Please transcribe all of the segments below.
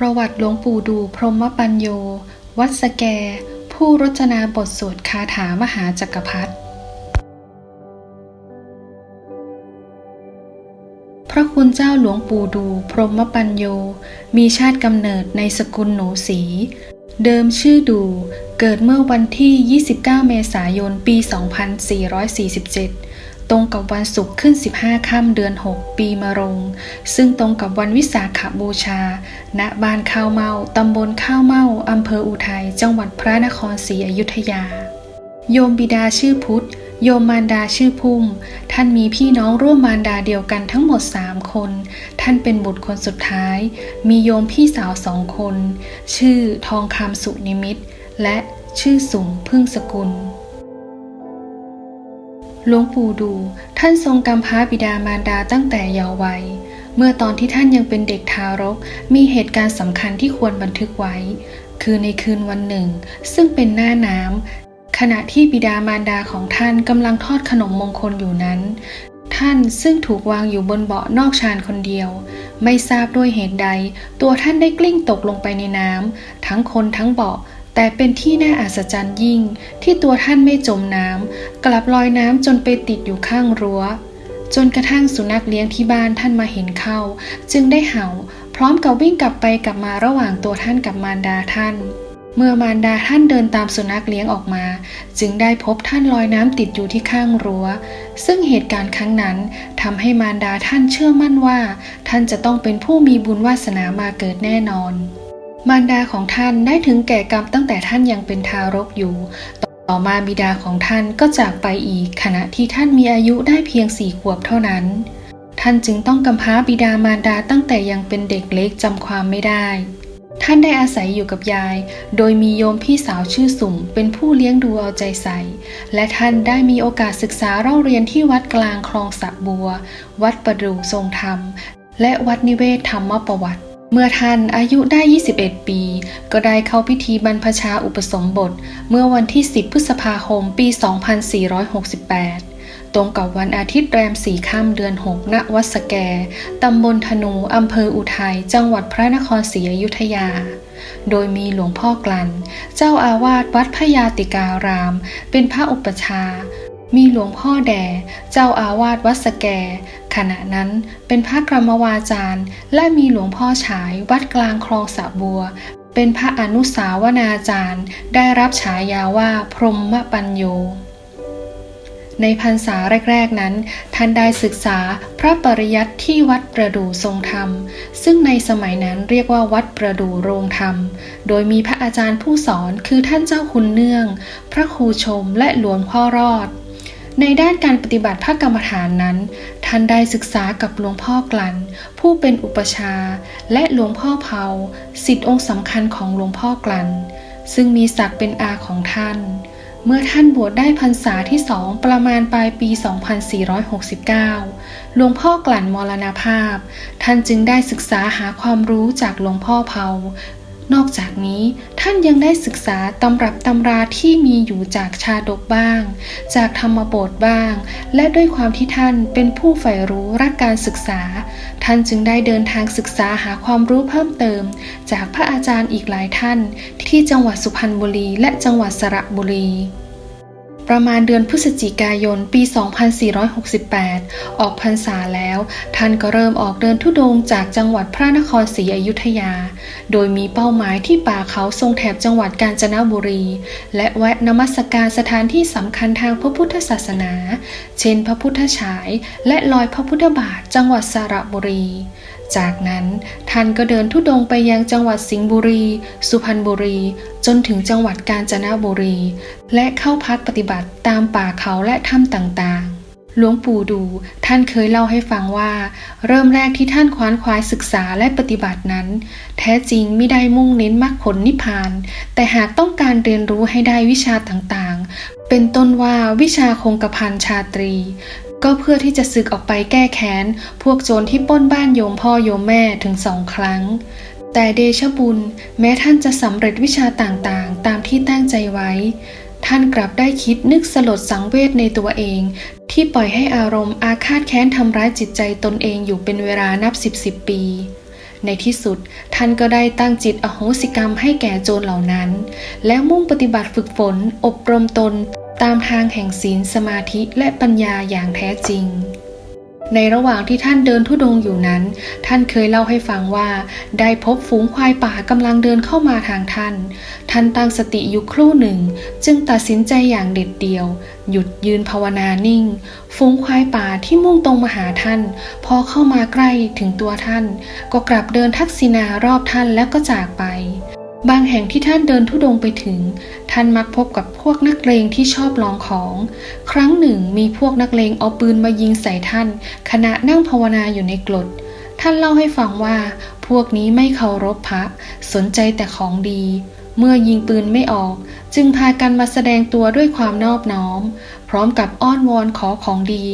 ประวัติหลวงปู่ดูพรหมปัญโย วัดสแก ผู้รจนาบทสวดคาถามหาจักรพรรดิพระคุณเจ้าหลวงปู่ดูพรหมปัญโย มีชาติกำเนิดในสกุลหนูสี เดิมชื่อดูเกิดเมื่อวันที่ 29 เมษายน ปี 2447 ตรงกับวันศุกร์ขึ้น 15 ค่ำเดือน 6 ปีมะโรง ซึ่งตรงกับวันวิสาขบูชา ณ บ้านข้าวเมา ตำบลข้าวเมา อำเภออุทัย จังหวัดพระนครศรีอยุธยา โยมบิดาชื่อพุทธ โยมมารดาชื่อพุ่ม ท่านมีพี่น้องร่วมมารดาเดียวกันทั้งหมดสามคน ท่านเป็นบุตรคนสุดท้าย มีโยมพี่สาวสองคน ชื่อทองคำสุนิมิต และชื่อสุงพึ่งสกุล หลวงปู่ดู ท่านทรงกำพร้าบิดามารดาตั้งแต่เยาว์วัย เมื่อตอนที่ท่านยังเป็นเด็กทารก มีเหตุการณ์สำคัญที่ควรบันทึกไว้ คือในคืนวันหนึ่ง ซึ่งเป็นหน้าน้ำขณะที่บิดามารดาของท่านกำลังทอดขนมมงคลอยู่นั้น ท่านซึ่งถูกวางอยู่บนเบาะนอกชานคนเดียว ไม่ทราบด้วยเหตุใด ตัวท่านได้กลิ้งตกลงไปในน้ำทั้งคนทั้งเบาะ แต่เป็นที่น่าอัศจรรย์ยิ่งที่ตัวท่านไม่จมน้ำกลับลอยน้ำจนไปติดอยู่ข้างรั้ว จนกระทั่งสุนัขเลี้ยงที่บ้านท่านมาเห็นเข้า จึงได้เห่า พร้อมกับวิ่งกลับไปกลับมาระหว่างตัวท่านกับมารดาท่าน เมื่อมารดาท่านเดินตามสุนัขเลี้ยงออกมา จึงได้พบท่านลอยน้ำติดอยู่ที่ข้างรั้ว ซึ่งเหตุการณ์ครั้งนั้นทำให้มารดาท่านเชื่อมั่นว่า ท่านจะต้องเป็นผู้มีบุญวาสนามาเกิดแน่นอน มารดาของท่านได้ถึงแก่กรรมตั้งแต่ท่านยังเป็นทารกอยู่ ต่อมาบิดาของท่านก็จากไปอีก ขณะที่ท่านมีอายุได้เพียงสี่ขวบเท่านั้น ท่านจึงต้องกำพร้าบิดามารดาตั้งแต่ยังเป็นเด็กเล็กจำความไม่ได้ ท่านได้อาศัยอยู่กับยาย โดยมีโยมพี่สาวชื่อสุ่ม เป็นผู้เลี้ยงดูเอาใจใส่ และท่านได้มีโอกาสศึกษาเล่าเรียนที่วัดกลางคลองสะบัว วัดประดูทรงธรรม และวัดนิเวศธรรมประวัติ มื่อท่านอายุได้ 21 ปี ก็ได้เข้าพิธีบรรพชาอุปสมบท เมื่อวันที่ 10 พฤษภาคม ปี 2468 ตรงกับวันอาทิตย์แรมสี่ค่ำเดือน 6 ณ วัดสแก ตำบลธนู อำเภออุทัย จังหวัดพระนครศรีอยุธยา โดยมีหลวงพ่อกลัน เจ้าอาวาสวัดพยาติการาม เป็นพระอุปชา มีหลวงพ่อแด่เจ้าอาวาสวัดสแก ขณะนั้นเป็นพระกรรมวาจารย์ และมีหลวงพ่อฉายวัดกลางคลองสะบัว เป็นพระอนุสาวนาจารย์ ได้รับฉายาว่าพรหมปัญโยในพรรษาแรก ๆ นั้น ท่านได้ศึกษาพระปริยัติที่วัดประดู่ทรงธรรม ซึ่งในสมัยนั้นเรียกว่าวัดประดู่โรงธรรม โดยมีพระอาจารย์ผู้สอนคือท่านเจ้าคุณเนื่อง พระครูชมและหลวงพ่อรอด ในด้านการปฏิบัติพระกรรมฐานนั้น ท่านได้ศึกษากับหลวงพ่อกลัน ผู้เป็นอุปชา และหลวงพ่อเผาสิทธิองค์สำคัญของหลวงพ่อกลัน ซึ่งมีศักดิ์เป็นอาของท่าน เมื่อท่านบวชได้พรรษาที่สองประมาณปลายปี 2469 หลวงพ่อกลั่นมรณภาพ ท่านจึงได้ศึกษาหาความรู้จากหลวงพ่อเผา นอกจากนี้ท่านยังได้ศึกษาตำรับตำราที่มีอยู่จากชาดกบ้าง จากธรรมบทบ้าง และด้วยความที่ท่านเป็นผู้ใฝ่รู้รักการศึกษา ท่านจึงได้เดินทางศึกษาหาความรู้เพิ่มเติม จากพระอาจารย์อีกหลายท่าน ที่จังหวัดสุพรรณบุรีและจังหวัดสระบุรี ประมาณเดือนพฤศจิกายนปี 2468 ออกพรรษาแล้ว ท่านก็เริ่มออกเดินทุดงค์จากจังหวัดพระนครศรีอยุธยา โดยมีเป้าหมายที่ป่าเขาทรงแถบจังหวัดกาญจนบุรี และแวะนมัสการสถานที่สำคัญทางพระพุทธศาสนา เช่น พระพุทธฉาย และรอยพระพุทธบาทจังหวัดสระบุรี จากนั้นท่านก็เดินทุดงไปยังจังหวัดสิงห์บุรี สุพรรณบุรี จนถึงจังหวัดกาญจนบุรี และเข้าพักปฏิบัติตามป่าเขาและถ้ำต่างๆหลวงปู่ดูท่านเคยเล่าให้ฟังว่า เริ่มแรกที่ท่านคว้านควายศึกษาและปฏิบัตินั้น แท้จริงไม่ได้มุ่งเน้นมรรคผลนิพพาน แต่หากต้องการเรียนรู้ให้ได้วิชาต่างๆ เป็นต้นว่าวิชาคงกระพันชาตรี ก็เพื่อที่จะศึกออกไปแก้แค้น พวกโจรที่ป้นบ้านโยมพ่อโยมแม่ถึงสองครั้ง แต่เดชบุญแม้ท่านจะสำเร็จวิชาต่างๆ ตามที่ตั้งใจไว้ ท่านกลับได้คิดนึกสลดสังเวชในตัวเอง ที่ปล่อยให้อารมณ์อาฆาตแค้นทำร้ายจิตใจตนเองอยู่เป็นเวลานับสิบสิบปี ในที่สุดท่านก็ได้ตั้งจิตอโหสิกรรมให้แก่โจรเหล่านั้น แล้วมุ่งปฏิบัติฝึกฝน อบรมตน ตามทางแห่งศีลสมาธิและปัญญาอย่างแท้จริง ในระหว่างที่ท่านเดินทุดงค์อยู่นั้น ท่านเคยเล่าให้ฟังว่า ได้พบฝูงควายป่ากำลังเดินเข้ามาทางท่าน ท่านตั้งสติอยู่ครู่หนึ่ง จึงตัดสินใจอย่างเด็ดเดี่ยว หยุดยืนภาวนานิ่ง ฝูงควายป่าที่มุ่งตรงมาหาท่าน พอเข้ามาใกล้ถึงตัวท่าน ก็กลับเดินทักษิณารอบท่านแล้วก็จากไป บางแห่งที่ท่านเดินทุดงไปถึง ท่านมักพบกับพวกนักเลงที่ชอบลองของ ครั้งหนึ่งมีพวกนักเลงเอาปืนมายิงใส่ท่าน ขณะนั่งภาวนาอยู่ในกรด ท่านเล่าให้ฟังว่า พวกนี้ไม่เคารพพระ สนใจแต่ของดี เมื่อยิงปืนไม่ออก จึงพากันมาแสดงตัวด้วยความนอบน้อม พร้อมกับอ้อนวอนขอของดี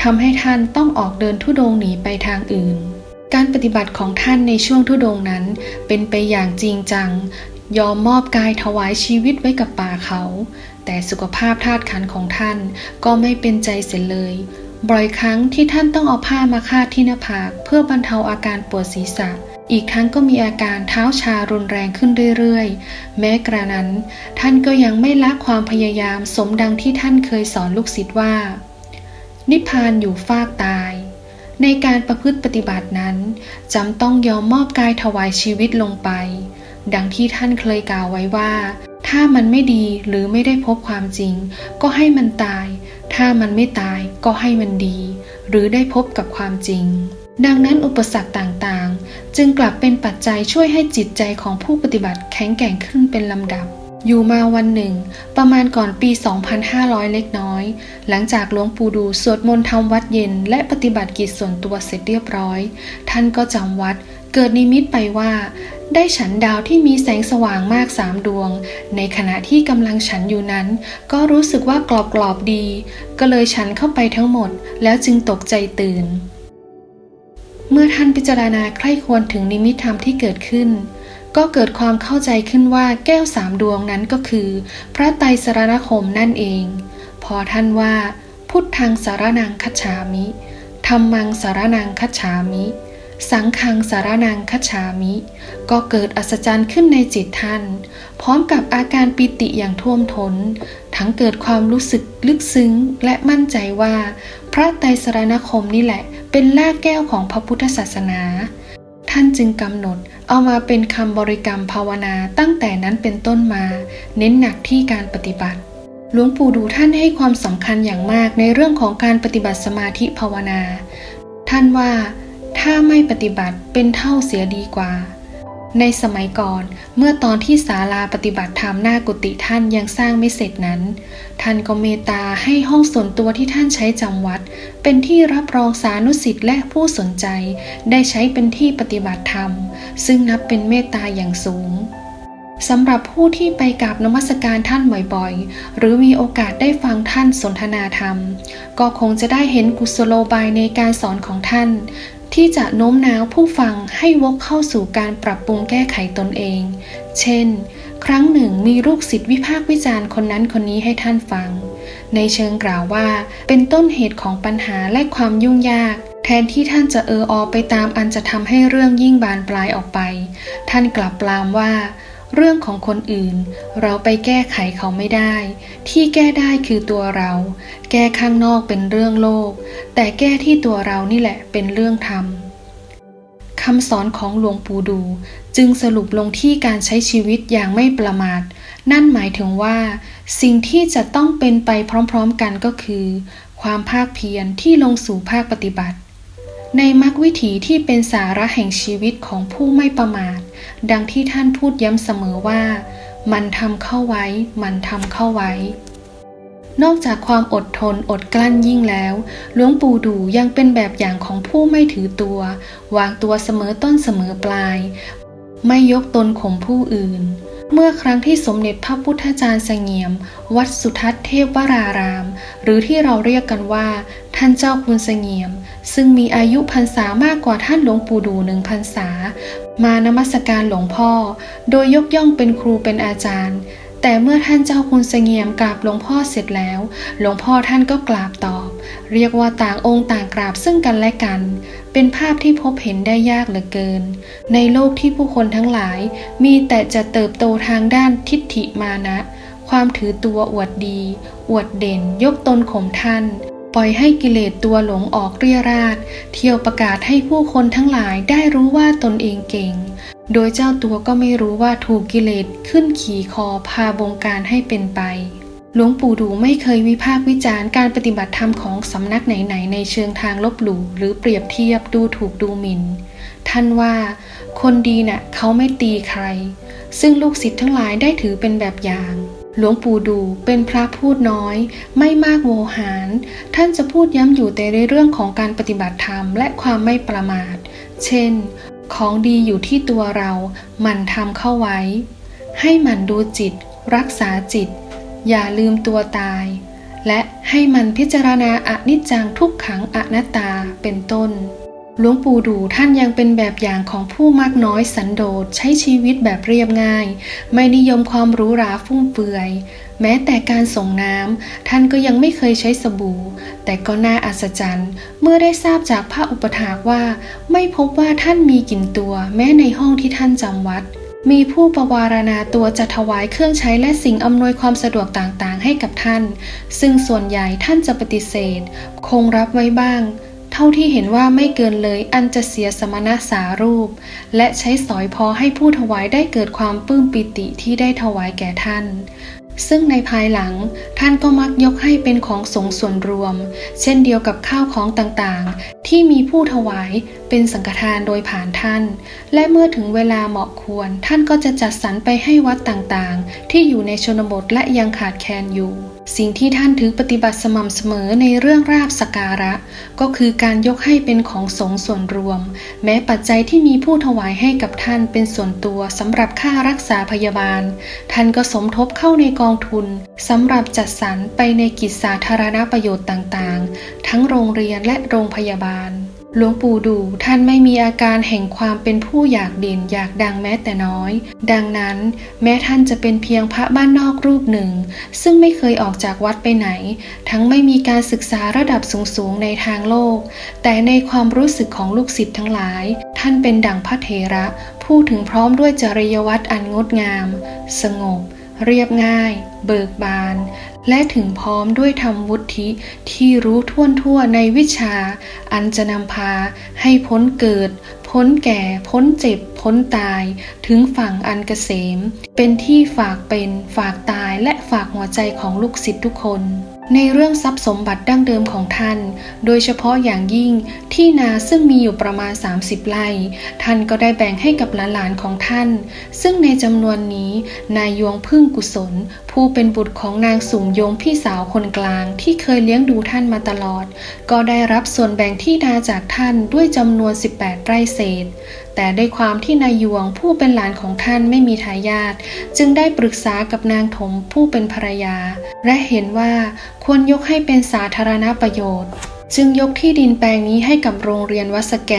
ทำให้ท่านต้องออกเดินทุดงหนีไปทางอื่น การปฏิบัติของท่านในช่วงทุดงนั้น เป็นไปอย่างจริงจัง ยอมมอบกายถวายชีวิตไว้กับป่าเขา แต่สุขภาพธาตุขันของท่านก็ไม่เป็นใจเสียเลย บ่อยครั้งที่ท่านต้องเอาผ้ามาคาดที่หน้าผาก เพื่อบรรเทาอาการปวดศีรษะ อีกทั้งก็มีอาการเท้าชารุนแรงขึ้นเรื่อยๆ แม้กระนั้น ท่านก็ยังไม่ละความพยายามสมดังที่ท่านเคยสอนลูกศิษย์ว่า นิพพานอยู่ฟากตาย ในการประพฤติปฏิบัตินั้นจำต้องยอมมอบกายถวายชีวิตลงไป ดังที่ท่านเคยกล่าวไว้ว่า ถ้ามันไม่ดีหรือไม่ได้พบความจริง ก็ให้มันตาย ถ้ามันไม่ตายก็ให้มันดี หรือได้พบกับความจริง ดังนั้นอุปสรรคต่างๆ จึงกลับเป็นปัจจัยช่วยให้จิตใจของผู้ปฏิบัติแข็งแกร่งขึ้นเป็นลำดับ อยู่มาวันหนึ่ง ประมาณก่อนปี 2500 เล็กน้อย หลังจากหลวงปู่ดูสวดมนต์ทำวัดเย็น และปฏิบัติกิจส่วนตัวเสร็จเรียบร้อย ท่านก็จำวัดเกิดนิมิตไปว่า ได้ฉันดาวที่มีแสงสว่างมากสามดวง ในขณะที่กำลังฉันอยู่นั้น ก็รู้สึกว่ากรอบกรอบๆดี ก็เลยฉันเข้าไปทั้งหมด แล้วจึงตกใจตื่น เมื่อท่านพิจารณาใคร่ควรถึงนิมิตธรรมที่เกิดขึ้น ก็เกิดความเข้าใจขึ้นว่าแก้วสามดวงนั้นก็คือ พระไตรสรณคมนั่นเอง พอท่านว่า พุทธังสารนังคัจฉามิธรรมังสารนังคัจฉามิ สังฆังสารนังคัจฉามิ ก็เกิดอัศจรรย์ขึ้นในจิตท่าน พร้อมกับอาการปิติอย่างท่วมทน้น ทั้งเกิดความรู้สึกลึกซึ้งและมั่นใจว่า พระไตรสรณคมนี่แหละ เป็นลากแก้วของพระพุทธศาสนา ท่านจึงกำหนด เอามาเป็นคำบริกรรมภาวนาตั้งแต่นั้นเป็นต้นมา เน้นหนักที่การปฏิบัติ หลวงปู่ดูท่านให้ความสำคัญอย่างมากในเรื่องของการปฏิบัติสมาธิภาวนา ท่านว่า ถ้าไม่ปฏิบัติเป็นเท่าเสียดีกว่า ในสมัยก่อน เมื่อตอนที่ศาลาปฏิบัติธรรมหน้ากุฏิท่านยังสร้างไม่เสร็จนั้น ท่านก็เมตตาให้ห้องส่วนตัวที่ท่านใช้จำวัด เป็นที่รับรองสานุสิทธิ์และผู้สนใจ ได้ใช้เป็นที่ปฏิบัติธรรม ซึ่งนับเป็นเมตตาอย่างสูงสำหรับผู้ที่ไปกราบนมัสการท่านบ่อยๆ หรือมีโอกาสได้ฟังท่านสนทนาธรรม ก็คงจะได้เห็นกุศโลบายในการสอนของท่าน ที่จะโน้มน้าวผู้ฟังให้วกเข้าสู่การปรับปรุงแก้ไขตนเอง เช่น ครั้งหนึ่งมีลูกศิษย์วิพากษ์วิจารณ์คนนั้นคนนี้ให้ท่านฟัง ในเชิงกล่าวว่า เป็นต้นเหตุของปัญหาและความยุ่งยาก แทนที่ท่านจะเอออไปตามอันจะทำให้เรื่องยิ่งบานปลายออกไป ท่านกลับปลามว่า เรื่องของคนอื่น เราไปแก้ไขเขาไม่ได้ ที่แก้ได้คือตัวเรา แก้ข้างนอกเป็นเรื่องโลก แต่แก้ที่ตัวเรานี่แหละเป็นเรื่องธรรมคำสอนของหลวงปู่ดู จึงสรุปลงที่การใช้ชีวิตอย่างไม่ประมาท นั่นหมายถึงว่า สิ่งที่จะต้องเป็นไปพร้อมๆกันก็คือ ความภาคเพียรที่ลงสู่ภาคปฏิบัติ ในมรรควิถีที่เป็นสาระแห่งชีวิตของผู้ไม่ประมาท ดังที่ท่านพูดย้ำเสมอว่า มันทำเข้าไว้ มันทำเข้าไว้ นอกจากความอดทนอดกลั้นยิ่งแล้วหลวงปู่ดูยังเป็นแบบอย่างของผู้ไม่ถือตัว วางตัวเสมอต้นเสมอปลาย ไม่ยกตนข่มผู้อื่น เมื่อครั้งที่สมเด็จพระพุทธจารย์เสงี่ยม วัดสุทัศน์เทพวราราม หรือที่เราเรียกกันว่า ท่านเจ้าคุณเสงี่ยม ซึ่งมีอายุพรรษามากกว่าท่านหลวงปู่ดูหนึ่งพรรษา มานมัสการหลวงพ่อ โดยยกย่องเป็นครูเป็นอาจารย์ แต่เมื่อท่านเจ้าคุณเสงี่ยมกราบหลวงพ่อเสร็จแล้ว หลวงพ่อท่านก็กราบตอบ เรียกว่าต่างองค์ต่างกราบซึ่งกันและกัน เป็นภาพที่พบเห็นได้ยากเหลือเกิน ในโลกที่ผู้คนทั้งหลาย มีแต่จะเติบโตทางด้านทิฏฐิมานะ ความถือตัวอวดดี อวดเด่น ยกตนข่มท่าน ปล่อยให้กิเลสตัวหลงออกเรียราดเที่ยวประกาศให้ผู้คนทั้งหลายได้รู้ว่าตนเองเก่ง โดยเจ้าตัวก็ไม่รู้ว่าถูกกิเลสขึ้นขี่คอพาบงการให้เป็นไป หลวงปู่ดูไม่เคยวิพากษ์วิจารณ์การปฏิบัติธรรมของสำนักไหนๆ ในเชิงทางลบหลู่หรือเปรียบเทียบดูถูกดูหมิน่น ท่านว่า คนดีน่ะเขาไม่ตีใคร ซึ่งลูกศิษย์ทั้งหลายได้ถือเป็นแบบอย่าง หลวงปู่ดูเป็นพระพูดน้อย ไม่มากโวหาร ท่านจะพูดย้ำอยู่แต่ในเรื่องของการปฏิบัติธรรมและความไม่ประมาท เช่น ของดีอยู่ที่ตัวเราหมั่นทำเข้าไว้ ให้หมั่นดูจิต รักษาจิต อย่าลืมตัวตาย และให้มันพิจารณาอนิจจังทุกขังอนัตตาเป็นต้น หลวงปู่ดูท่านยังเป็นแบบอย่างของผู้มากน้อยสันโดษใช้ชีวิตแบบเรียบง่าย ไม่นิยมความหรูหราฟุ่มเฟือย แม้แต่การส่งน้ำท่านก็ยังไม่เคยใช้สบู่ แต่ก็น่าอัศจรรย์ เมื่อได้ทราบจากพระอุปถากว่า ไม่พบว่าท่านมีกลิ่นตัว แม้ในห้องที่ท่านจำวัด มีผู้ประวารณาตัวจะถวายเครื่องใช้และสิ่งอำนวยความสะดวกต่างๆ ให้กับท่าน ซึ่งส่วนใหญ่ท่านจะปฏิเสธ คงรับไว้บ้าง เท่าที่เห็นว่าไม่เกินเลยอันจะเสียสมณะสารูป และใช้สอยพอให้ผู้ถวายได้เกิดความปลื้มปิติที่ได้ถวายแก่ท่าน ซึ่งในภายหลังท่านก็มักยกให้เป็นของสงส่วนรวม เช่นเดียวกับข้าวของต่างๆ ที่มีผู้ถวายเป็นสังฆทานโดยผ่านท่าน และเมื่อถึงเวลาเหมาะควร ท่านก็จะจัดสรรไปให้วัดต่างๆ ที่อยู่ในชนบทและยังขาดแคลนอยู่ สิ่งที่ท่านถือปฏิบัติสม่ำเสมอในเรื่องราบสการะ ก็คือการยกให้เป็นของสงฆ์ส่วนรวม แม้ปัจจัยที่มีผู้ถวายให้กับท่านเป็นส่วนตัวสำหรับค่ารักษาพยาบาล ท่านก็สมทบเข้าในกองทุนสำหรับจัดสรรไปในกิจสาธารณประโยชน์ต่างๆ ทั้งโรงเรียนและโรงพยาบาลหลวงปู่ดูท่านไม่มีอาการแห่งความเป็นผู้อยากเด่นอยากดังแม้แต่น้อย ดังนั้นแม้ท่านจะเป็นเพียงพระบ้านนอกรูปหนึ่ง ซึ่งไม่เคยออกจากวัดไปไหน ทั้งไม่มีการศึกษาระดับสูงๆในทางโลก แต่ในความรู้สึกของลูกศิษย์ทั้งหลาย ท่านเป็นดังพระเถระผู้ถึงพร้อมด้วยจริยวัตรอันงดงาม สงบเรียบง่าย เบิกบาน และถึงพร้อมด้วยธรรมวุฒิที่รู้ท่วนทั่วในวิชา อันจะนำพาให้พ้นเกิด พ้นแก่ พ้นเจ็บ พ้นตาย ถึงฝั่งอันเกษม เป็นที่ฝากเป็น ฝากตายและฝากหัวใจของลูกศิษย์ทุกคน ในเรื่องทรัพย์สมบัติดั้งเดิมของท่าน โดยเฉพาะอย่างยิ่งที่นาซึ่งมีอยู่ประมาณ 30 ไร่ ท่านก็ได้แบ่งให้กับหลานๆของท่าน ซึ่งในจำนวนนี้ นายยวงพึ่งกุศล ผู้เป็นบุตรของนางสุมโยงพี่สาวคนกลางที่เคยเลี้ยงดูท่านมาตลอด ก็ได้รับส่วนแบ่งที่นาจากท่านด้วยจำนวน 18 ไร่เศษแต่ด้วยความที่นายยวงผู้เป็นหลานของท่านไม่มีทายาทจึงได้ปรึกษากับนางถมผู้เป็นภรรยา และเห็นว่าควรยกให้เป็นสาธารณประโยชน์ จึงยกที่ดินแปลงนี้ให้กับโรงเรียนวัดสแก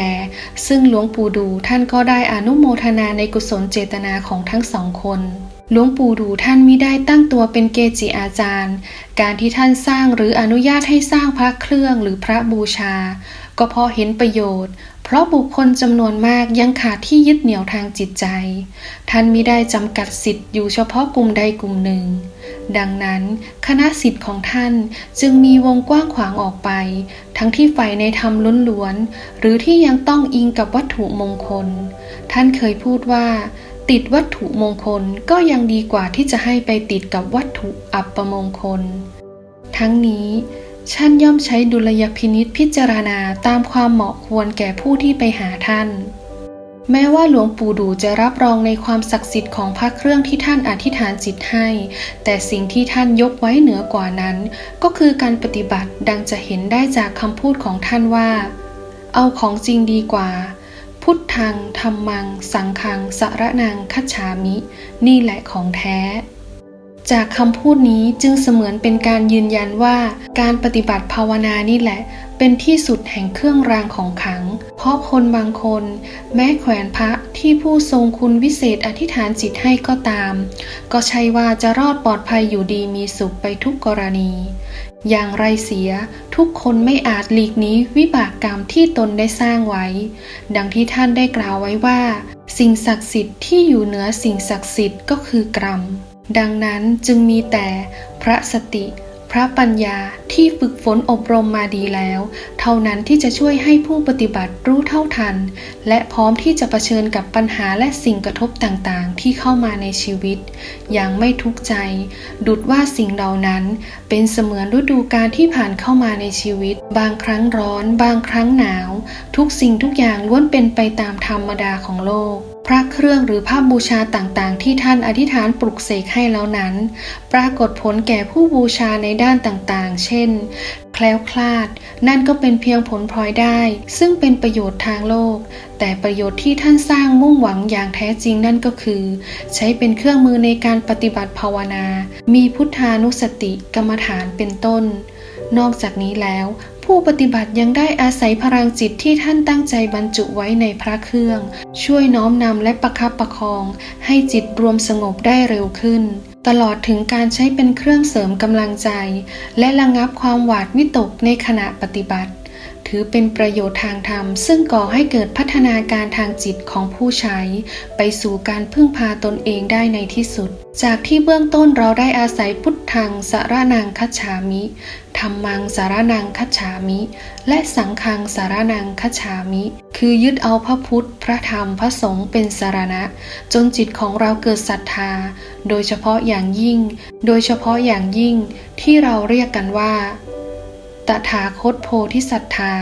ซึ่งหลวงปู่ดูท่านก็ได้อนุโมทนาในกุศลเจตนาของทั้งสองคนหลวงปู่ดูท่านมิได้ตั้งตัวเป็นเกจิอาจารย์ การที่ท่านสร้างหรืออนุญาตให้สร้างพระเครื่องหรือพระบูชา ก็เพราะเห็นประโยชน์ เพราะบุคคลจำนวนมากยังขาดที่ยึดเหนี่ยวทางจิตใจ ท่านมิได้จำกัดสิทธิ์อยู่เฉพาะกลุ่มใดกลุ่มหนึ่ง ดังนั้น คณะสิทธิ์ของท่านจึงมีวงกว้างขวางออกไป ทั้งที่ใฝ่ในธรรมล้วนๆหรือที่ยังต้องอิงกับวัตถุมงคล ท่านเคยพูดว่า ติดวัตถุมงคลก็ยังดีกว่าที่จะให้ไปติดกับวัตถุอัปมงคล ทั้งนี้ท่านย่อมใช้ดุลยพินิษพิจารณาตามความเหมาะควรแก่ผู้ที่ไปหาท่าน แม้ว่าหลวงปู่ดูจะรับรองในความศักดิ์สิทธิ์ของพระเครื่องที่ท่านอธิษฐานจิตให้ แต่สิ่งที่ท่านยกไว้เหนือกว่านั้น ก็คือการปฏิบัติดังจะเห็นได้จากคำพูดของท่านว่า เอาของจริงดีกว่า พุทธังธรรมัง สังฆัง สระนังคัจฉามิ นี่แหละของแท้ จากคำพูดนี้จึงเสมือนเป็นการยืนยันว่า การปฏิบัติภาวนานี่แหละ เป็นที่สุดแห่งเครื่องรางของขัง เพราะคนบางคน แม้แขวนพระที่ผู้ทรงคุณวิเศษอธิษฐานจิตให้ก็ตาม ก็ใช่ว่าจะรอดปลอดภัยอยู่ดีมีสุขไปทุกกรณี อย่างไรเสียทุกคนไม่อาจหลีกหนีวิบากกรรมที่ตนได้สร้างไว้ ดังที่ท่านได้กล่าวไว้ว่า สิ่งศักดิ์สิทธิ์ที่อยู่เหนือสิ่งศักดิ์สิทธิ์ก็คือกรรม ดังนั้นจึงมีแต่พระสติ ระปัญญาที่ฝึกฝนอบรมมาดีแล้ว เท่านั้นที่จะช่วยให้ผู้ปฏิบัติรู้เท่าทัน และพร้อมที่จะะเผชิญกับปัญหาและสิ่งกระทบต่างๆ ที่เข้ามาในชีวิต อย่างไม่ทุกข์ใจ ดุดว่าสิ่งเหล่านั้น เป็นเสมือนฤดูกาลที่ผ่านเข้ามาในชีวิต บางครั้งร้อน บางครั้งหนาว ทุกสิ่งทุกอย่างล้วนเป็นไปตามธรรมดาของโลก พระเครื่องหรือภาพบูชาต่างๆ ที่ท่านอธิษฐานปลุกเสกให้แล้วนั้น ปรากฏผลแก่ผู้บูชาในด้านต่างๆ เช่น แคล้วคลาด นั่นก็เป็นเพียงผลพลอยได้ ซึ่งเป็นประโยชน์ทางโลก แต่ประโยชน์ที่ท่านสร้างมุ่งหวังอย่างแท้จริงนั่นก็คือ ใช้เป็นเครื่องมือในการปฏิบัติภาวนา มีพุทธานุสติกรรมฐานเป็นต้น นอกจากนี้แล้ว ผู้ปฏิบัติยังได้อาศัยพลังจิตที่ท่านตั้งใจบรรจุไว้ในพระเครื่อง ช่วยน้อมนำและประคับประคอง ให้จิตรวมสงบได้เร็วขึ้น ตลอดถึงการใช้เป็นเครื่องเสริมกำลังใจ และระงับความหวาดวิตกในขณะปฏิบัติ ถือเป็นประโยชน์ทางธรรม ซึ่งก่อให้เกิดพัฒนาการทางจิตของผู้ใช้ ไปสู่การพึ่งพาตนเองได้ในที่สุด จากที่เบื้องต้นเราได้อาศัยพุทธังสารนังคัจฉามิธรรมังสารนังคัจฉามิ และสังฆังสารนังคัจฉามิ คือยึดเอาพระพุทธ พระธรรมพระสงฆ์เป็นสารณะ จนจิตของเราเกิดศรัทธา โดยเฉพาะอย่างยิ่ง โดยเฉพาะอย่างยิ่งที่เราเรียกกันว่า ตถาคตโพธิศรัทธา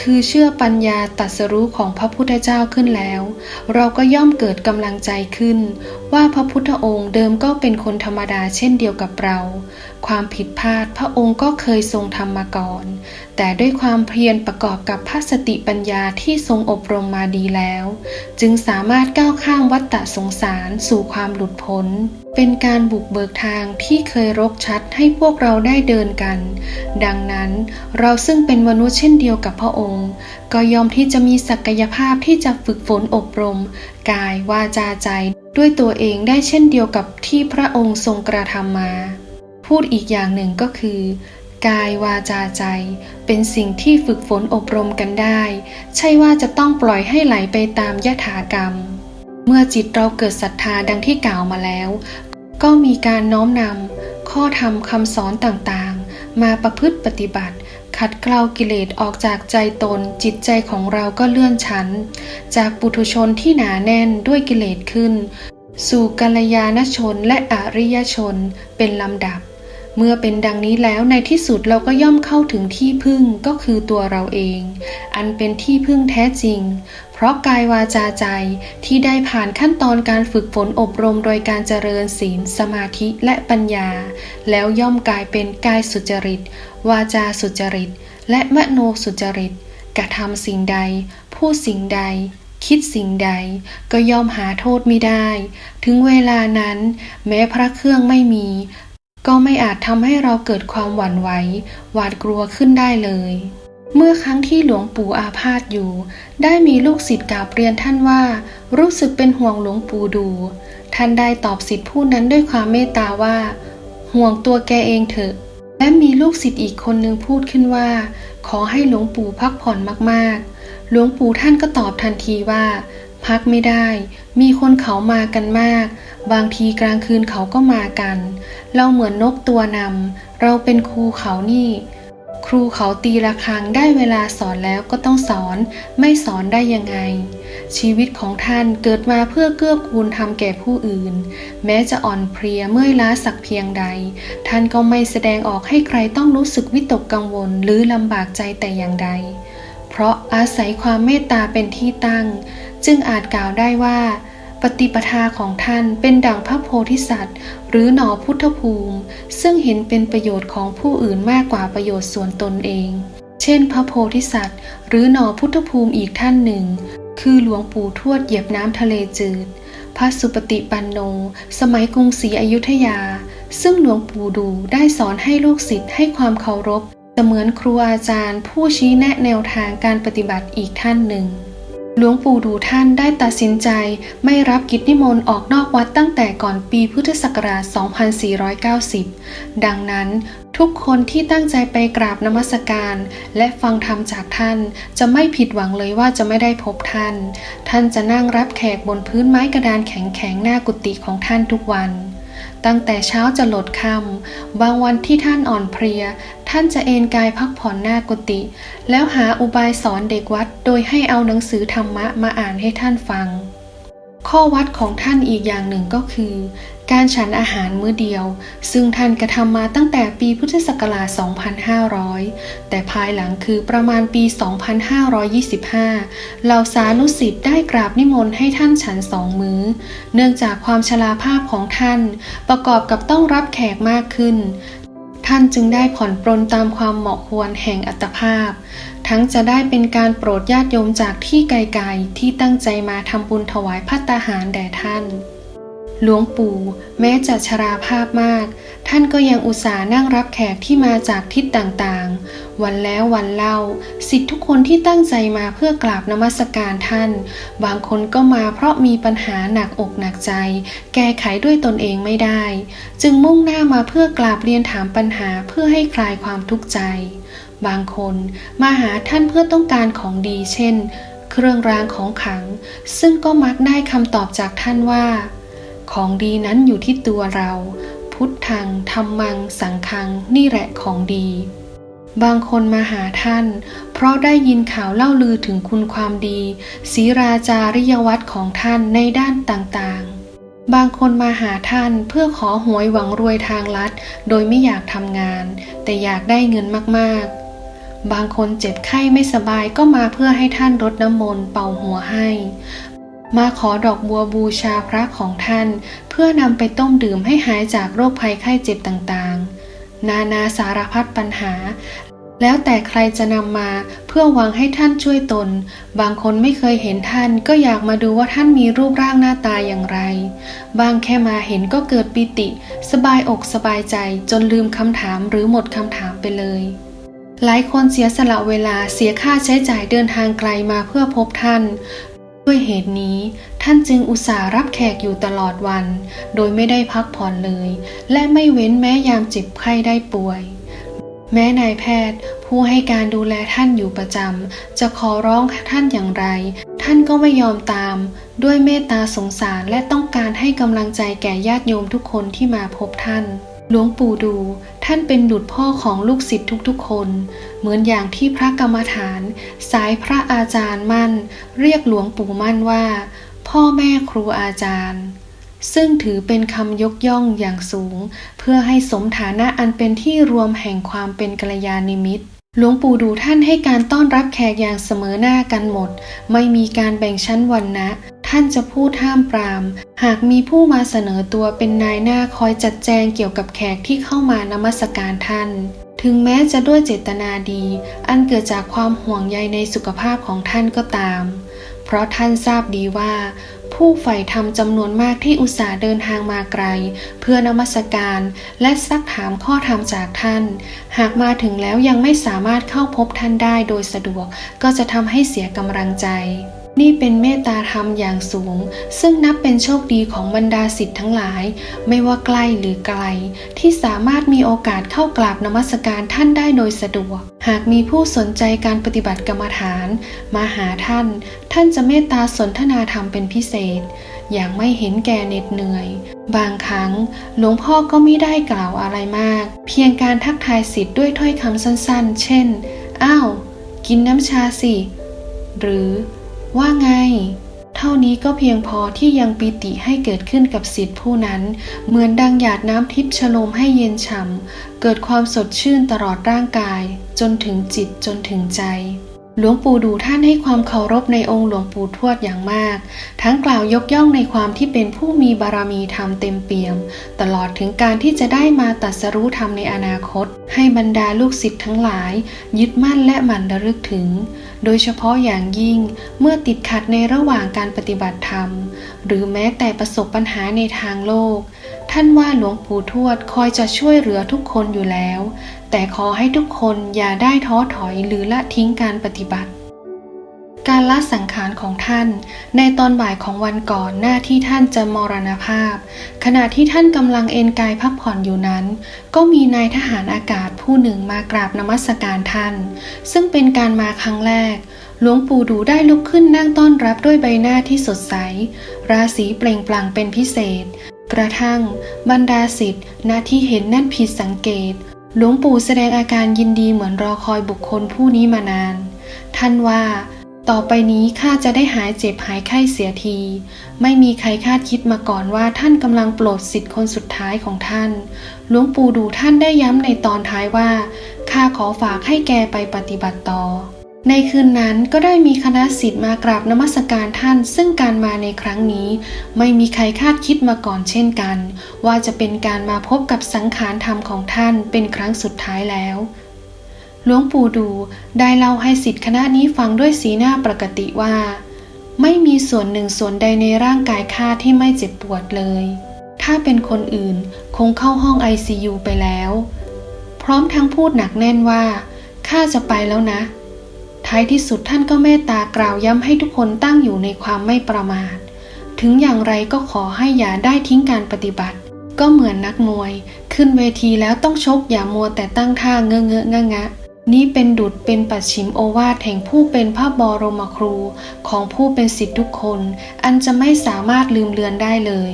คือเชื่อปัญญาตรัสรู้ของพระพุทธเจ้าขึ้นแล้ว เราก็ย่อมเกิดกำลังใจขึ้น ว่าพระพุทธองค์เดิมก็เป็นคนธรรมดาเช่นเดียวกับเรา ความผิดพลาดพระองค์ก็เคยทรงทำมาก่อน แต่ด้วยความเพียรประกอบกับพระสติปัญญาที่ทรงอบรมมาดีแล้ว จึงสามารถก้าวข้ามวัฏฏะสงสารสู่ความหลุดพ้น เป็นการบุกเบิกทางที่เคยรกชัดให้พวกเราได้เดินกัน ดังนั้นเราซึ่งเป็นมนุษย์เช่นเดียวกับพระองค์ ก็ยอมที่จะมีศักยภาพที่จะฝึกฝนอบรม กายวาจาใจด้วยตัวเองได้เช่นเดียวกับที่พระองค์ทรงกระทำมา พูดอีกอย่างหนึ่งก็คือ กายวาจาใจ เป็นสิ่งที่ฝึกฝนอบรมกันได้ ใช่ว่าจะต้องปล่อยให้ไหลไปตามยถากรรม เมื่อจิตเราเกิดศรัทธาดังที่กล่าวมาแล้ว ก็มีการน้อมนำข้อธรรมคำสอนต่างๆ มาประพฤติปฏิบัติ ขัดเกลากิเลสออกจากใจตน จิตใจของเราก็เลื่อนชั้น จากปุถุชนที่หนาแน่นด้วยกิเลสขึ้น สู่กัลยาณชนและอริยชนเป็นลำดับ เมื่อเป็นดังนี้แล้วในที่สุดเราก็ย่อมเข้าถึงที่พึ่งก็คือตัวเราเอง อันเป็นที่พึ่งแท้จริง เพราะกายวาจาใจที่ได้ผ่านขั้นตอนการฝึกฝนอบรมโดยการเจริญศีล สมาธิและปัญญา แล้วย่อมกลายเป็นกายสุจริต วาจาสุจริต และมโนสุจริต กระทำสิ่งใด พูดสิ่งใดคิดสิ่งใดก็ย่อมหาโทษไม่ได้ ถึงเวลานั้น แม้พระเครื่องไม่มี ก็ไม่อาจทำให้เราเกิดความหวั่นไหวหวาดกลัวขึ้นได้เลย เมื่อครั้งที่หลวงปู่อาพาธอยู่ ได้มีลูกศิษย์กราบเรียนท่านว่า รู้สึกเป็นห่วงหลวงปู่ดู ท่านได้ตอบศิษย์ผู้นั้นด้วยความเมตตาว่า ห่วงตัวแกเองเถอะ และมีลูกศิษย์อีกคนหนึ่งพูดขึ้นว่า ขอให้หลวงปู่พักผ่อนมากๆ หลวงปู่ท่านก็ตอบทันทีว่า พักไม่ได้ มีคนเขามากันมาก บางทีกลางคืนเขาก็มากัน เราเหมือนนกตัวนำเราเป็นครูเขานี่ ครูเขาตีระฆังได้เวลาสอนแล้วก็ต้องสอน ไม่สอนได้ยังไง ชีวิตของท่านเกิดมาเพื่อเกื้อกูลทำแก่ผู้อื่น แม้จะอ่อนเพลียเมื่อยล้าสักเพียงใด ท่านก็ไม่แสดงออกให้ใครต้องรู้สึกวิตกกังวลหรือลำบากใจแต่อย่างใด เพราะอาศัยความเมตตาเป็นที่ตั้ง จึงอาจกล่าวได้ว่า ปฏิปทาของท่านเป็นดั่งพระโพธิสัตว์ หรือหนอพุทธภูมิ ซึ่งเห็นเป็นประโยชน์ของผู้อื่นมากกว่าประโยชน์ส่วนตนเอง เช่น พระโพธิสัตว์ หรือหนอพุทธภูมิอีกท่านหนึ่ง คือหลวงปู่ทวดเหยียบน้ำทะเลจืด พระสุปฏิปันโน สมัยกรุงศรีอยุธยา ซึ่งหลวงปู่ดูได้สอนให้ลูกศิษย์ให้ความเคารพเสมือนครูอาจารย์ผู้ชี้แนะแนวทางการปฏิบัติอีกท่านหนึ่ง หลวงปู่ดูท่านได้ตัดสินใจไม่รับกิจนิมนต์ออกนอกวัดตั้งแต่ก่อนปีพุทธศักราช 2490 ดังนั้นทุกคนที่ตั้งใจไปกราบนมัสการ และฟังธรรมจากท่านจะไม่ผิดหวังเลยว่าจะไม่ได้พบท่าน ท่านจะนั่งรับแขกบนพื้นไม้กระดานแข็งๆ หน้ากุฏิของท่านทุกวัน ตั้งแต่เช้าจะหลดคำบางวันที่ท่านอ่อนเพลีย ท่านจะเอนกายพักผ่อนหน้ากุฏิ แล้วหาอุบายสอนเด็กวัด โดยให้เอาหนังสือธรรมะมาอ่านให้ท่านฟัง ข้อวัดของท่านอีกอย่างหนึ่งก็คือ การฉันอาหารมื้อเดียว ซึ่งท่านกระทำมาตั้งแต่ปีพุทธศักราช 2500 แต่ภายหลังคือประมาณปี 2525 เหล่าสานุสิทธิ์ได้กราบนิมนต์ให้ท่านฉันสองมือ้อ เนื่องจากความชราภาพของท่าน ประกอบกับต้องรับแขกมากขึ้น ท่านจึงได้ผ่อนปรนตามความเหมาะควรแห่งอัตภาพ ทั้งจะได้เป็นการโปรดญาติโยมจากที่ไกลๆ ที่ตั้งใจมาทำบุญถวายพัตตาหารแด่ท่าน หลวงปู่แม้จะชราภาพมาก ท่านก็ยังอุตส่าห์นั่งรับแขกที่มาจากทิศต่างๆ วันแล้ววันเล่าสิทธิทุกคนที่ตั้งใจมาเพื่อกราบนมัสการท่าน บางคนก็มาเพราะมีปัญหาหนักอกหนักใจ แก้ไขด้วยตนเองไม่ได้ จึงมุ่งหน้ามาเพื่อกราบเรียนถามปัญหาเพื่อให้คลายความทุกข์ใจ บางคนมาหาท่านเพื่อต้องการของดีเช่น เครื่องรางของขลัง ซึ่งก็มักได้คำตอบจากท่านว่า ของดีนั้นอยู่ที่ตัวเรา พุทธังธรรมัง สังฆัง นี่แหละของดี บางคนมาหาท่าน เพราะได้ยินข่าวเล่าลือถึงคุณความดีศีราจาริยวัตรของท่านในด้านต่างๆ บางคนมาหาท่านเพื่อขอหวยหวังรวยทางลัด โดยไม่อยากทำงาน แต่อยากได้เงินมากๆบางคนเจ็บไข้ไม่สบายก็มาเพื่อให้ท่านรดน้ำมนต์เป่าหัวให้ มาขอดอกบัวบูชาพระของท่าน เพื่อนำไปต้มดื่มให้หายจากโรคภัยไข้เจ็บต่างๆ นานาสารพัดปัญหา แล้วแต่ใครจะนำมาเพื่อหวังให้ท่านช่วยตน บางคนไม่เคยเห็นท่านก็อยากมาดูว่าท่านมีรูปร่างหน้าตาอย่างไร บางแค่มาเห็นก็เกิดปิติ สบายอกสบายใจจนลืมคำถามหรือหมดคำถามไปเลยหลายคนเสียสละเวลาเสียค่าใช้จ่ายเดินทางไกลมาเพื่อพบท่าน ด้วยเหตุนี้ท่านจึงอุตส่าห์รับแขกอยู่ตลอดวัน โดยไม่ได้พักผ่อนเลย และไม่เว้นแม้ยามเจ็บไข้ได้ป่วย แม้นายแพทย์ผู้ให้การดูแลท่านอยู่ประจำจะขอร้องท่านอย่างไร ท่านก็ไม่ยอมตาม ด้วยเมตตาสงสารและต้องการให้กำลังใจแก่ญาติโยมทุกคนที่มาพบท่าน หลวงปู่ดูท่านเป็นดุจพ่อของลูกศิษย์ทุกๆคน เหมือนอย่างที่พระกรรมฐาน สายพระอาจารย์มั่น เรียกหลวงปู่มั่นว่า พ่อแม่ครูอาจารย์ ซึ่งถือเป็นคำยกย่องอย่างสูง เพื่อให้สมฐานะอันเป็นที่รวมแห่งความเป็นกัลยาณมิตรหลวงปู่ดูท่านให้การต้อนรับแขกอย่างเสมอหน้ากันหมด ไม่มีการแบ่งชั้นวรรณะ ท่านจะพูดห้ามปราม หากมีผู้มาเสนอตัวเป็นนายหน้าคอยจัดแจงเกี่ยวกับแขกที่เข้ามานมัสการท่าน ถึงแม้จะด้วยเจตนาดี อันเกิดจากความห่วงใยในสุขภาพของท่านก็ตาม เพราะท่านทราบดีว่า ผู้ใฝ่ธรรมจำนวนมากที่อุตส่าห์เดินทางมาไกล เพื่อนมัสการและซักถามข้อธรรมจากท่าน หากมาถึงแล้วยังไม่สามารถเข้าพบท่านได้โดยสะดวก ก็จะทำให้เสียกำลังใจ นี่เป็นเมตตาธรรมอย่างสูง ซึ่งนับเป็นโชคดีของบรรดาสิทธิ์ทั้งหลาย ไม่ว่าใกล้หรือไกล ที่สามารถมีโอกาสเข้ากราบนมัสการท่านได้โดยสะดวก หากมีผู้สนใจการปฏิบัติกรรมฐาน มาหาท่าน ท่านจะเมตตาสนทนาธรรมเป็นพิเศษ อย่างไม่เห็นแก่เหน็ดเหนื่อย บางครั้ง หลวงพ่อก็ไม่ได้กล่าวอะไรมาก เพียงการทักทายสิทธิ์ด้วยถ้อยคำสั้น ๆ เช่น อ้าว กินน้ำชาสิ หรือ ว่าไง เท่านี้ก็เพียงพอที่ยังปิติให้เกิดขึ้นกับสิทธิผู้นั้น เหมือนดังหยาดน้ำทิพย์ชโลมให้เย็นฉ่ำเกิดความสดชื่นตลอดร่างกาย จนถึงจิตจนถึงใจ หลวงปู่ดูท่านให้ความเคารพในองค์หลวงปู่ทวดอย่างมาก ทั้งกล่าวยกย่องในความที่เป็นผู้มีบารมีธรรมเต็มเปี่ยม ตลอดถึงการที่จะได้มาตัดสรู้ธรรมในอนาคต ให้บรรดาลูกศิษย์ทั้งหลาย ยึดมั่นและหมั่นระลึกถึง โดยเฉพาะอย่างยิ่งเมื่อติดขัดในระหว่างการปฏิบัติธรรม หรือแม้แต่ประสบปัญหาในทางโลก ท่านว่าหลวงปู่ทวดคอยจะช่วยเหลือทุกคนอยู่แล้ว แต่ขอให้ทุกคนอย่าได้ท้อถอยหรือละทิ้งการปฏิบัติ การละสังขารของท่าน ในตอนบ่ายของวันก่อนหน้าที่ท่านจะมรณภาพ ขณะที่ท่านกำลังเอนกายพักผ่อนอยู่นั้น ก็มีนายทหารอากาศผู้หนึ่งมากราบนมัสการท่าน ซึ่งเป็นการมาครั้งแรกหลวงปู่ดูได้ลุกขึ้นนั่งต้อนรับด้วยใบหน้าที่สดใส ราศีเปล่งปลั่งเป็นพิเศษ กระทั่ง บรรดาสิทธิ์ณที่เห็นนั่นผิดสังเกต หลวงปู่แสดงอาการยินดีเหมือนรอคอยบุคคลผู้นี้มานาน ท่านว่า ต่อไปนี้ข้าจะได้หายเจ็บหายไข้เสียที ไม่มีใครคาดคิดมาก่อนว่าท่านกำลังโปรดสิทธิ์คนสุดท้ายของท่าน หลวงปู่ดูท่านได้ย้ำในตอนท้ายว่า ข้าขอฝากให้แกไปปฏิบัติต่อ ในคืนนั้นก็ได้มีคณะสิทธิ์มากราบนมัสการท่าน ซึ่งการมาในครั้งนี้ ไม่มีใครคาดคิดมาก่อนเช่นกัน ว่าจะเป็นการมาพบกับสังขารธรรมของท่านเป็นครั้งสุดท้ายแล้วหลวงปู่ดูได้เล่าให้สิทธิ์คณะนี้ฟังด้วยสีหน้าปกติว่า ไม่มีส่วนหนึ่งส่วนใดในร่างกายข้าที่ไม่เจ็บปวดเลย ถ้าเป็นคนอื่นคงเข้าห้อง ICU ไปแล้ว พร้อมทั้งพูดหนักแน่นว่าข้าจะไปแล้วนะ ท้ายที่สุดท่านก็เมตตากล่าวย้ำให้ทุกคนตั้งอยู่ในความไม่ประมาท ถึงอย่างไรก็ขอให้อย่าได้ทิ้งการปฏิบัติ ก็เหมือนนักมวย ขึ้นเวทีแล้วต้องชกอย่ามัวแต่ตั้งท่าเงอะเงอะงะงะนี่เป็นดุดเป็นปัดชิมโอวาทแห่งผู้เป็นพระบรมครู ของผู้เป็นสิทธิทุกคน อันจะไม่สามารถลืมเลือนได้เลย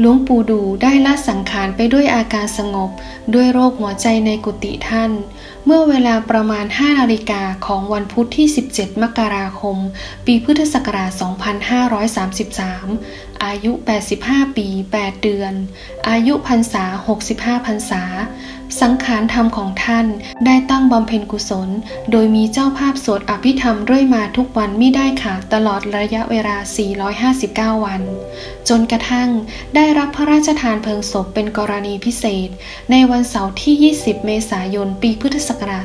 หลวงปู่ดูได้ละสังขารไปด้วยอาการสงบ ด้วยโรคหัวใจในกุฏิท่าน เมื่อเวลาประมาณ 5 นาฬิกาของวันพุธที่ 17 มกราคม ปีพุทธศักราช 2533 อายุ 85 ปี 8 เดือน อายุพรรษา 65 พรรษา สังขารธรรมของท่านได้ตั้งบำเพ็ญกุศล โดยมีเจ้าภาพสวดอภิธรรมเรื่อยมาทุกวันไม่ได้ขาดตลอดระยะเวลา 459 วัน จนกระทั่งได้รับพระราชทานเพลิงศพเป็นกรณีพิเศษ ในวันเสาร์ที่ 20 เมษายน ปีพุทธศักราช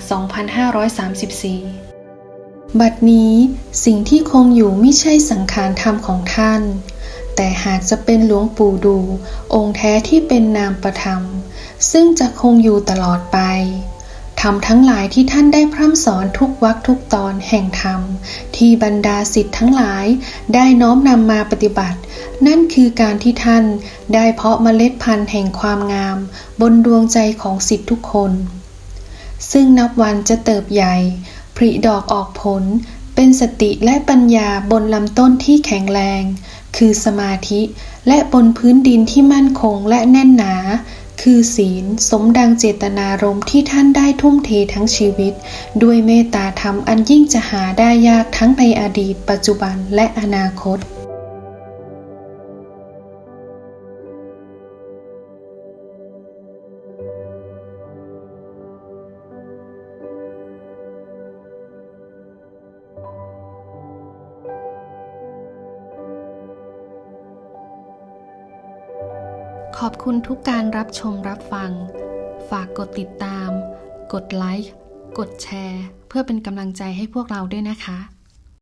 2534บัดนี้สิ่งที่คงอยู่ไม่ใช่สังขารธรรมของท่าน แต่หากจะเป็นหลวงปู่ดู องค์แท้ที่เป็นนามประธรรม ซึ่งจะคงอยู่ตลอดไปธรรมทั้งหลายที่ท่านได้พร่ำสอนทุกวรรคทุกตอนแห่งธรรม ที่บรรดาสิทธิ์ทั้งหลายได้น้อมนำมาปฏิบัติ นั่นคือการที่ท่านได้เพาะเมล็ดพันธุ์แห่งความงาม บนดวงใจของสิทธิ์ทุกคน ซึ่งนับวันจะเติบใหญ่ ผลิดอกออกผล เป็นสติและปัญญาบนลำต้นที่แข็งแรง คือสมาธิและบนพื้นดินที่มั่นคงและแน่นหนา คือศีลสมดังเจตนารมณ์ที่ท่านได้ทุ่มเททั้งชีวิต ด้วยเมตตาธรรมอันยิ่งจะหาได้ยากทั้งในอดีต ปัจจุบันและอนาคต คุณทุกการรับชมรับฟัง ฝากกดติดตาม กดไลค์ กดแชร์ เพื่อเป็นกำลังใจให้พวกเราด้วยนะคะ